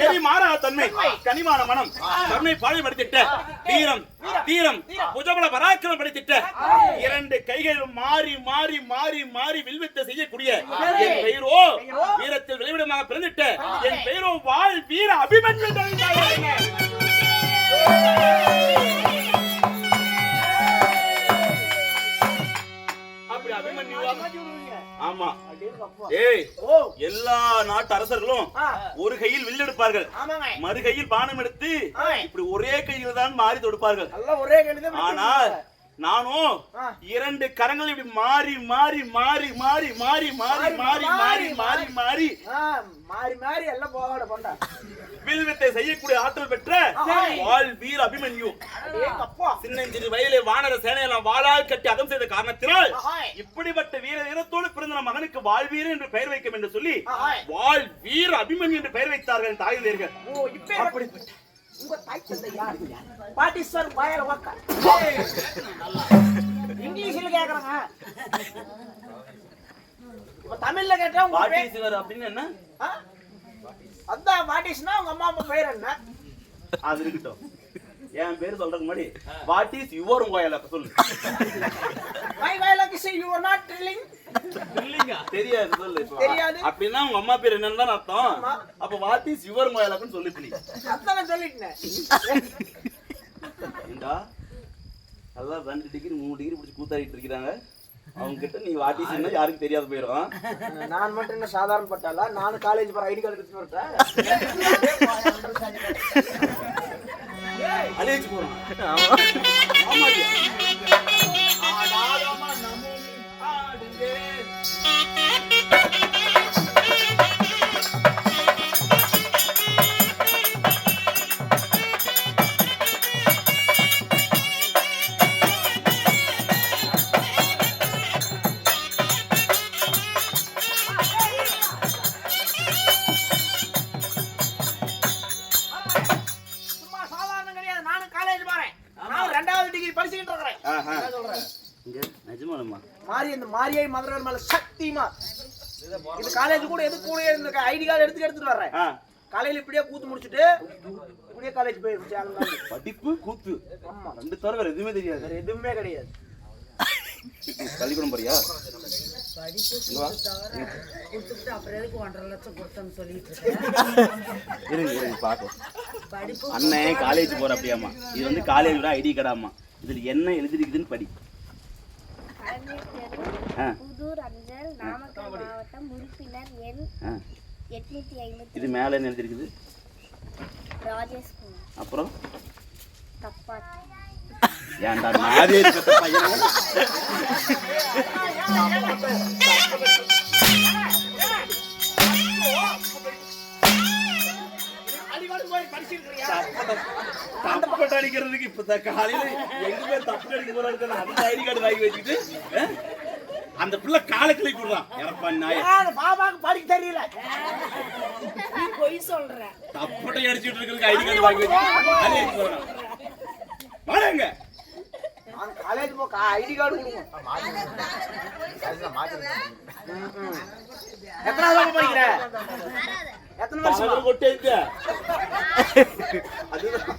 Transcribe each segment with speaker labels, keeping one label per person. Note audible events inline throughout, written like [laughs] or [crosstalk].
Speaker 1: கனிமான இரண்டு கைகளும் மாறி மாறி மாறி மாறி வில்வித்த செய்யக்கூடிய பெயரோ வீரத்தில் வெளிவிடமாக பிறந்திட்ட என் பெயரோ வாழ் வீர அபிமன்யு ஆமா. ஏய் எல்லா நாட்டு அரசர்களும் ஒரு கையில் வில் எடுப்பார்கள். மறு கையில் பானம் எடுத்து. இப்படி ஒரே கையில் தான் மாறி தொடுப்பார்கள். ஆனால் நானும். இரண்டு கரங்கள் இப்படி மாறி மாறி மாறி மாறி மாறி மாறி மாறி மாறி மாறி மாறி
Speaker 2: மாறி மாறி எல்லாம் போகாட போண்டா
Speaker 1: வில் வித்தை செய்யக்கூடிய ஆற்றல் பெற்ற வாழ் வீர அபிமன்யு சின்னஞ்சிறு வயலே வானர சேனையெல்லாம் வாளால் கட்டி அதம் செய்த காரணத்தினால். இப்படிப்பட்ட வீர வீரத்தோடு பிறந்த நம் மகனுக்கு வாழ்வீர் என்று பெயர் வைக்கும் என்று சொல்லி. வாழ் வீர அபிமன்யு என்று பெயர் வைத்தார்கள்
Speaker 2: இப்ப அப்படிப்பட்ட உங்க தாய் தந்தை யாரு பாட்டிஸ்வர் பாயல வாக்கா. [laughs] இங்கிலீஷ்ல கேக்குறாங்க. இப்ப தமிழ்ல கேட்டா உங்க பேர்
Speaker 1: பாட்டீஸ்வர் அப்படின்னு என்ன?
Speaker 2: அதான் பாட்டிஸ்னா உங்க அம்மா அம்மா பேர் என்ன?
Speaker 1: அது இருக்கட்டும். என் பேர் சொல்றதுக்கு முன்னாடி வாட் இஸ் யுவர் கோயில் அப்ப சொல்லு.
Speaker 2: மை வயலுக்கு say you are not drilling
Speaker 1: தெரியாது சொல்லு இப்ப.
Speaker 2: தெரியாது.
Speaker 1: அப்படின்னா உங்க அம்மா பேர் என்னன்னு தான் அர்த்தம்.
Speaker 2: ஆமா.
Speaker 1: அப்ப வாட் இஸ் யுவர் கோயில் அப்படின்னு சொல்லு இப்ப நீ.
Speaker 2: அதான் நான் சொல்லிட்டேன்.
Speaker 1: ஏண்டா? எல்லாம் ரெண்டு டிகிரி மூணு டிகிரி பிடிச்சி கூத்தாடிட்டு இருக்கிறாங்க. அவங்க கிட்ட நீ வாட் இஸ் என்ன யாருக்கும் தெரியாது போயிடும்
Speaker 2: நான் மட்டும் என்ன சாதாரண பட்டாளா? நானும் காலேஜ் போற ஐடி கார்டு எடுத்துட்டு வரட்டேன்
Speaker 1: அழிச்சு போறோம். ஆடாதமா
Speaker 2: மாறி இந்த மாரியை மதுரை மேல சக்திமா இது காலேஜ் கூட எது கூட இந்த ஐடி கார்டு எடுத்து எடுத்துட்டு வர்றேன்? காலையில இப்படியே கூத்து முடிச்சுட்டு இப்படியே காலேஜ் போயிருச்சு
Speaker 1: படிப்பு கூத்து.
Speaker 2: ஆமா.
Speaker 1: ரெண்டு தவிர வேற எதுவுமே தெரியாது.
Speaker 2: வேற எதுவுமே கிடையாது.
Speaker 1: பள்ளிக்கூடம் போறியா அண்ணன் காலேஜ் போற அப்படியாமா இது வந்து காலேஜோட ஐடி கார்டாமா இதுல என்ன எழுதிருக்குதுன்னு படி.
Speaker 3: புதூர் அஞ்சல் நாமக்கல் மாவட்டம் உறுப்பினர் எண். எட்நூத்தி ஐம்பத்தி
Speaker 1: இது மேல என்ன எழுதிருக்குது அப்புறம்
Speaker 3: தப்பாத்தி
Speaker 1: ஏன்டா பெத்த பையனா? தப்பட்டு அடிக்கிறதுக்கு இப்ப காலையில எங்க பேர் தப்பட்டு அடிக்க போறாரு அந்த ஐடி கார்டு வாங்கி வச்சுட்டு? அந்த பிள்ளை காலை கிளி கொடுறான் இறப்பா நாய
Speaker 2: பாபாக்கு படிக்க தெரியல.
Speaker 4: பொய் சொல்ற.
Speaker 1: தப்பட்டை அடிச்சுட்டு இருக்கிறதுக்கு ஐடி கார்டு வாங்கி வச்சுட்டு வாடங்க
Speaker 2: நான் காலேஜ் போ ஐடி கார்டு கொடுங்க. எத்தனை வருஷம் படிக்கிற? எத்தனை வருஷம்?
Speaker 1: கொட்டே அதுதான்.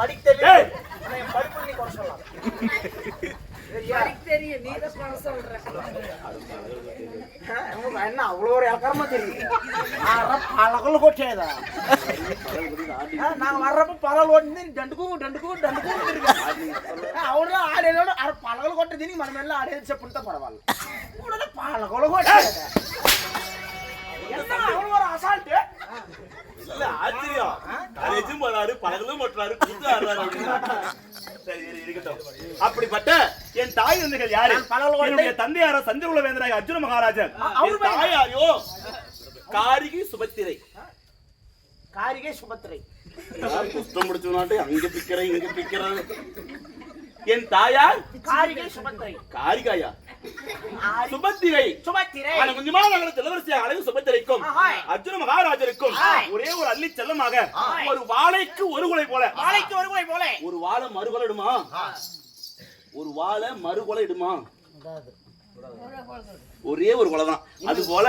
Speaker 2: படிக்க தெரியும். படிப்பு நீ குறை சொல்லலாம்.
Speaker 4: தெரியும். நீ தான் சொல்ற.
Speaker 2: ఆయన అవ్వలో ఎలకరమో తిరిగి పళ్ళకలు కొట్టేదా నాకు మర్రపు పొలాలు కొట్టింది దండుకు దండుకు దండుకు తిరిగి అవును ఆడేదాడు అర పళ్ళకలు కొట్టే తిని మనం వెళ్ళి ఆడేది చెప్పుంటే పర్వాలి ఇప్పుడు పళ్ళకలు కొట్టేదా ఎంత అవును అసాల్ట్
Speaker 1: இல்ல ஆச்சரியம் காலேஜும் போறாரு பழகளும் பட்டுறாரு கூத்து ஆடுறாரு அப்படிப்பட்ட என் தாய் தந்தைகள் யாரு? என்னுடைய தந்தையார சந்திரகுல வேந்தராக அர்ஜுன மகாராஜன். தாயாரியோ காரிகை சுபத்திரை.
Speaker 2: காரிகை சுபத்திரை.
Speaker 1: குஷ்டம் முடிச்சவனாட்டு? அங்க பிக்கிற இங்க பிக்கிற என் தாயார்?
Speaker 2: காரிகை சுபத்திரை.
Speaker 1: காரிகாயா?
Speaker 2: ஆரி-
Speaker 1: சுபத்திரை.
Speaker 2: சுபத்திரை.
Speaker 1: ஆனா கொஞ்சமா நகர இளவரசி அழகு சுபத்திரைக்கும். அர்ஜுன மகாராஜருக்கும். ஒரே ஒரு அள்ளி செல்லமாக. ஒரு வாழைக்கு ஒரு குலை போல.
Speaker 2: வாழைக்கு ஒரு குலை போல.
Speaker 1: ஒரு வாழை மறுகொலை இடுமா ஒரு வாழை மறுகொலை இடுமா ஒரே ஒரு குலை தான் அது போல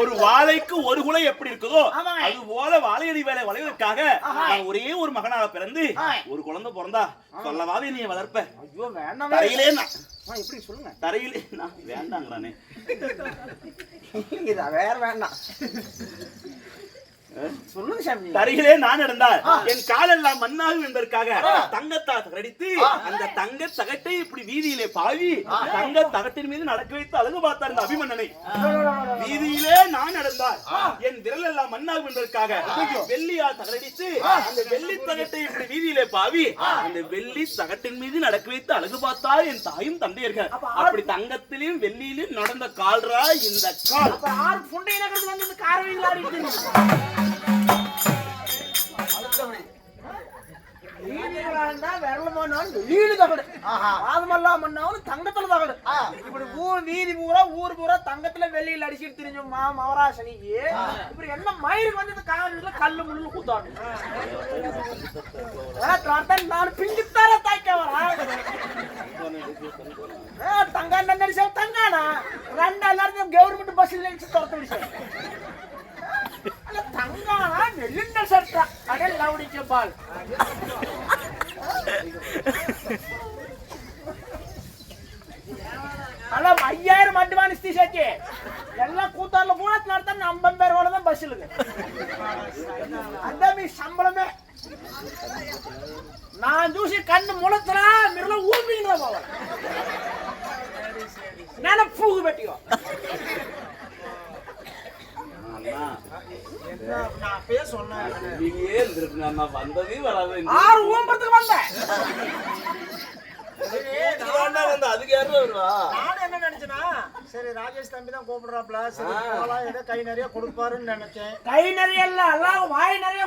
Speaker 1: ஒரு வாழைக்கு ஒரு குலை எப்படி இருக்குதோ. அது போல வாழையடி வேலை வளைவதற்காக நான் ஒரே ஒரு மகனாக பிறந்து. ஒரு குழந்தை பிறந்தா சொல்லவாவே நீ வளர்ப்ப.
Speaker 2: ஐயோ வேண்டாம்
Speaker 1: தரையிலே
Speaker 2: எப்படி சொல்லுங்க?
Speaker 1: தரையிலே நான். வேண்டாங்கிறானே
Speaker 2: வேற வேண்டாம். சொல்லுங்க சாமி.
Speaker 1: தரையிலே நான் நடந்தால் என் காலெல்லாம் மண்ணாகும் என்பதற்காக தங்கத்தா தகடித்து அந்த தங்க தகட்டை இப்படி வீதியிலே பாவி தங்க தகட்டின் மீது நடக்க வைத்து அழகு பார்த்தார் இந்த அபிமன்னனை வீதியிலே நான் நடந்தால் என் விரல் எல்லாம் மண்ணாகும் என்பதற்காக வெள்ளியால் தகடித்து அந்த வெள்ளி தகட்டை இப்படி வீதியிலே பாவி அந்த வெள்ளி தகட்டின் மீது நடக்க வைத்து அழகு பார்த்தார் என் தாயும் தந்தையர்கள். அப்படி தங்கத்திலும் வெள்ளியிலும் நடந்த கால்ரா இந்த கால்.
Speaker 2: ஆறு புண்டை நகரத்துல வந்து இந்த காரவீங்களா மண்ணாவும் தங்கத்துல தகடு. இப்படி வீதி பூரா ஊர் பூரா தங்கத்துல வெள்ளியில் அடிச்சிட்டு திரிஞ்சோம்மா மவராசனிக்கு இப்படி என்ன மயிருக்கு வந்து இந்த காவிரில கல்லு முள்ளு கூத்தாடு நான் பிஞ்சுத்தார தாய்க்க வரேன் தங்க என்ன நடிச்சா தங்கானா? ரெண்டு எல்லாரும் கவர்மெண்ட் பஸ்ல நினைச்சு துரத்து விடுச்சு தங்கானா நெல்லுண்ட சட்டா அடல் லவுடிச்ச பால். ஹலோ ஐயாயிரம் அட்வான்ஸ் தீசாச்சு எல்லாம் கூத்தாரில் கூட நடத்தா நம்ம பேரோட தான் பஸ் இல்லைங்க அதான் மீ சம்பளமே. நான் தூசி கண்ணு முளத்துறா மிரல ஊம்பிக்கிட்டு போவேன். நினைப்பூகு
Speaker 1: பெட்டியோ
Speaker 2: நான் பேர் சொன்னேன்
Speaker 1: நீங்களே இருந்திருப்பீங்க அண்ணா, வந்ததே வராது
Speaker 2: ஆறு ஊம்பறதுக்கு வந்தேன்
Speaker 1: அதுக்கு யாரும் வருவா?
Speaker 5: நானும் என்ன நினைச்சேன்னா சரி ராஜேஷ் தம்பி தான் கூப்பிடுறாப்ல. சரி போலாம் ஏதோ கை நிறைய கொடுப்பாருன்னு நினைச்சேன்.
Speaker 2: கை நிறைய இல்ல எல்லாம் வாய் நிறைய.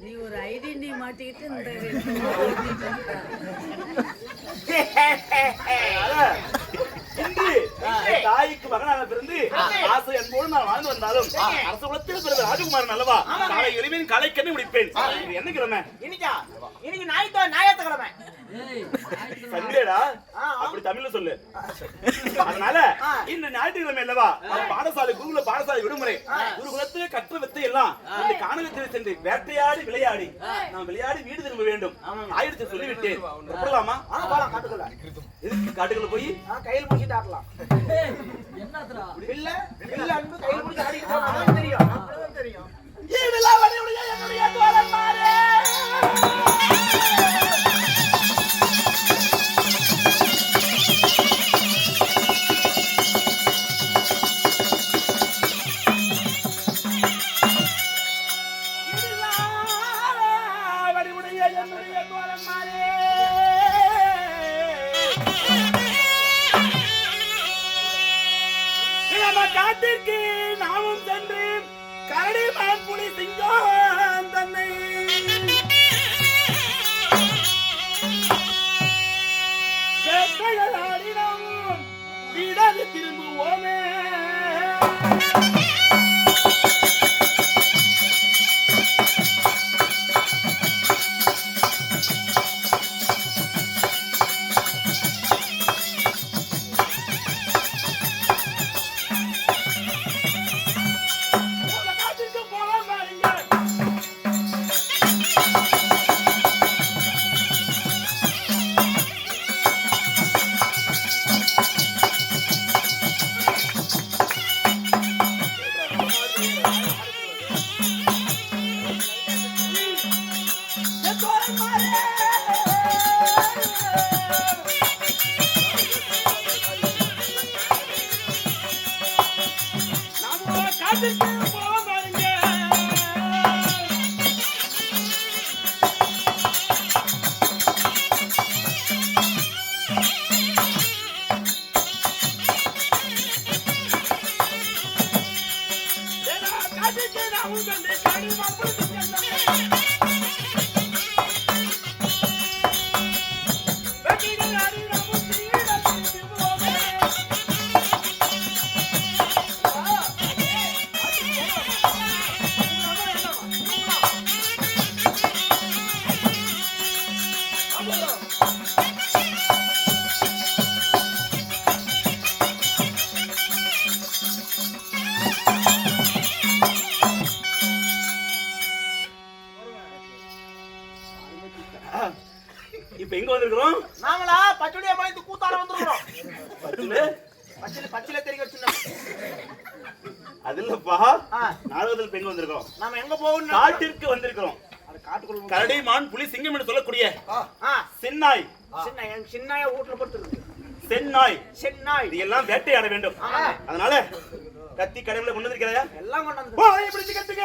Speaker 4: நீ ஒரு ஐடென்டி மாட்டிக்கிட்டு இந்த
Speaker 1: இன்று என் தாய்க்கு மகனாக பிறந்து நான் வாழ்ந்து வந்தாலும் அரச குலத்தில் பிறந்த ராஜகுமாரன் அல்லவா? காலை எளிமையின் கலை கண்ணு முடிப்பேன் என்ன கிழமை?
Speaker 2: இன்னைக்கா? இன்னைக்கு ஞாயிற்று ஞாயிற்றுக்கிழமை.
Speaker 1: சண்டேடா? அப்படி தமிழ்ல சொல்லு. அதனால இந்த ஞாயிற்றுக்கிழமை அல்லவா பாடசாலை குருகுல பாடசாலை விடுமுறை. குருகுலத்திலே கற்ற வித்தை எல்லாம் இந்த காணகத்தில் சென்று வேட்டையாடி விளையாடி நாம் விளையாடி வீடு திரும்ப வேண்டும். ஆயிரத்தை
Speaker 2: ஆ. போலாம் காட்டுக்குள்ள.
Speaker 1: எதுக்கு காட்டுக்குள்ள போய்?
Speaker 2: கையில் முடிச்சுட்டு ஆடலாம் இல்ல இல்ல அன்பு கையில் அதான் தெரியும்.
Speaker 5: தெரியும்.
Speaker 2: என்னுடைய தோழன்மாரே. இதெல்லாம் வேட்டையாடினோம் வீடாது திரும்புவோமே நாம
Speaker 1: இப்ப எங்க வந்திருக்கிறோம்?
Speaker 2: நாங்களா பச்சடியா மலைத்து கூத்தாட வந்துருக்கிறோம்.
Speaker 1: பத்துல
Speaker 2: பச்சளை பச்சளை தெரிய வச்சிருந்தோம்
Speaker 1: அது இல்லப்பா. நாடகத்தில் பெண் வந்திருக்கிறோம்?
Speaker 2: நாம எங்க போகணும்
Speaker 1: காட்டிற்கு வந்திருக்கிறோம். கரடி மான் புலி சிங்கம் என்று சொல்லக்கூடிய சென்னாய்.
Speaker 2: சின்ன என் சின்ன வீட்டுல போட்டு
Speaker 1: சென்னாய்.
Speaker 2: சென்னாய்.
Speaker 1: இது எல்லாம் வேட்டையாட வேண்டும். அதனால கத்தி கடவுளை கொண்டு வந்திருக்கிறாயா?
Speaker 2: எல்லாம் கொண்டு வந்து
Speaker 1: பிடிச்சு கத்துக்க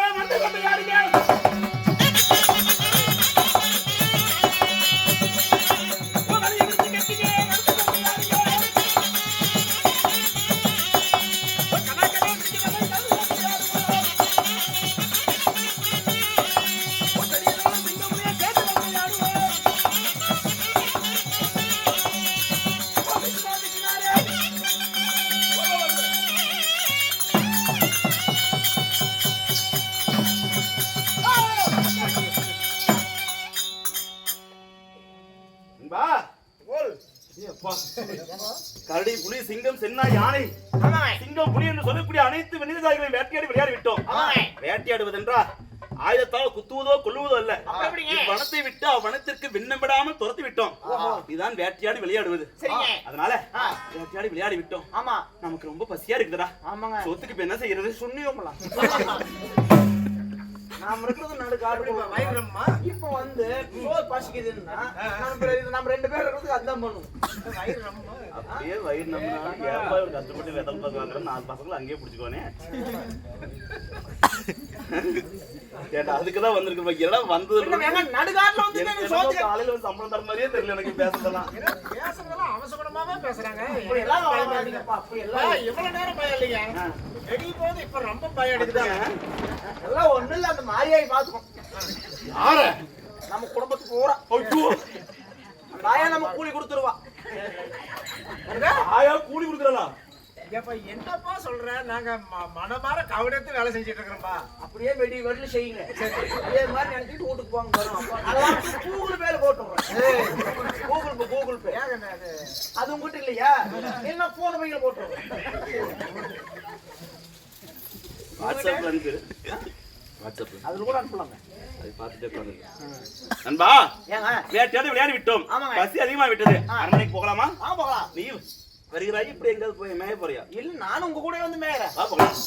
Speaker 1: சிங்கம் சென்னா யானை. சிங்கம் புலி என்று சொல்லக்கூடிய அனைத்து மனிதர்களையும் வேட்டையாடி விளையாடி விட்டோம். வேட்டையாடுவதென்றா ஆயுதத்தால் குத்துவதோ கொல்லுவதோ அல்ல? வனத்தை விட்டு அவ்வனத்திற்கு விண்ணப்படாமல் துரத்தி விட்டோம். இதுதான் வேட்டையாடி விளையாடுவது அதனால. வேட்டையாடி விளையாடி விட்டோம்.
Speaker 2: ஆமா.
Speaker 1: நமக்கு ரொம்ப பசியா இருக்குதுடா.
Speaker 2: ஆமாங்க.
Speaker 1: சொத்துக்கு இப்ப என்ன செய்யறது?
Speaker 2: சுண்ணியோம்லாம் [laughs] நாம இருக்கிறது நடு காடு
Speaker 5: வயிறுமா
Speaker 2: இப்போ வந்து சோறு பசிக்குதுன்னா நம்ம ரெண்டு- நம்ம ரெண்டு பேர் இருக்கிறதுக்கு அதான் பண்ணுவோம்.
Speaker 1: அப்படியே வயிறு நம்ம கஷ்டப்பட்டு வெதல் பார்க்குறாங்க? நாலு பசங்களை அங்கேயே பிடிச்சிக்கோனே கேட்டா அதுக்குதான் வந்திருக்கு என்னடா வந்தது?
Speaker 2: இன்னும் எங்க நடுக்காட்டுல வந்து
Speaker 1: காலையில வந்து சம்பளம் தர மாதிரியே தெரியல எனக்கு பேசுறதெல்லாம்.
Speaker 5: பேசுறதெல்லாம் அவசகுணமாவே பேசுறாங்க.
Speaker 2: இப்படி எல்லாம் பயப்படாதீங்கப்பா அப்படி எல்லாம்
Speaker 5: ஏய், இவ்வளவு நேரம் பயம் இல்லைங்க வெடி போது இப்ப ரொம்ப பயம் எடுக்குதாங்க
Speaker 2: எல்லாம் ஒண்ணு இல்ல அந்த மாரியாய் பாத்துக்கோம்
Speaker 1: யார?
Speaker 2: நம்ம குடும்பத்துக்கு அந்த ஆயா நம்ம கூலி கொடுத்துருவா.
Speaker 1: ஆயா கூலி கொடுக்குறா
Speaker 5: எப்ப என்னப்பா சொல்ற? நாங்க மனமார கவனத்து வேலை செஞ்சுட்டு இருக்கிறோம்பா
Speaker 2: அப்படியே வெடி வெடில செய்யுங்க. அதே மாதிரி நினைச்சிட்டு வீட்டுக்கு போங்க வரும் கூகுள் பேல போட்டுறோம் கூகுள் பே கூகுள் பே
Speaker 5: ஏங்க அது
Speaker 2: உங்ககிட்ட இல்லையா? என்ன போன பையில போட்டுறோம்
Speaker 1: வாட்ஸ்அப்ல அனுப்பு வாட்ஸ்அப்ல
Speaker 2: அதுல கூட அனுப்பலாங்க
Speaker 1: அதை பார்த்துட்டே உட்கார்ந்து நண்பா
Speaker 2: ஏங்க?
Speaker 1: வேட்டையாடி விளையாடி விட்டோம். பசி அதிகமா விட்டது. அரண்மனைக்கு போகலாமா?
Speaker 2: ஆ போகலாம்.
Speaker 1: நீ வருகிறாய் இப்படி எங்காவது போய் மேய போறியா?
Speaker 2: இல்ல நானும் உங்க கூட வந்து மேயறேன்.
Speaker 1: போகலாம்.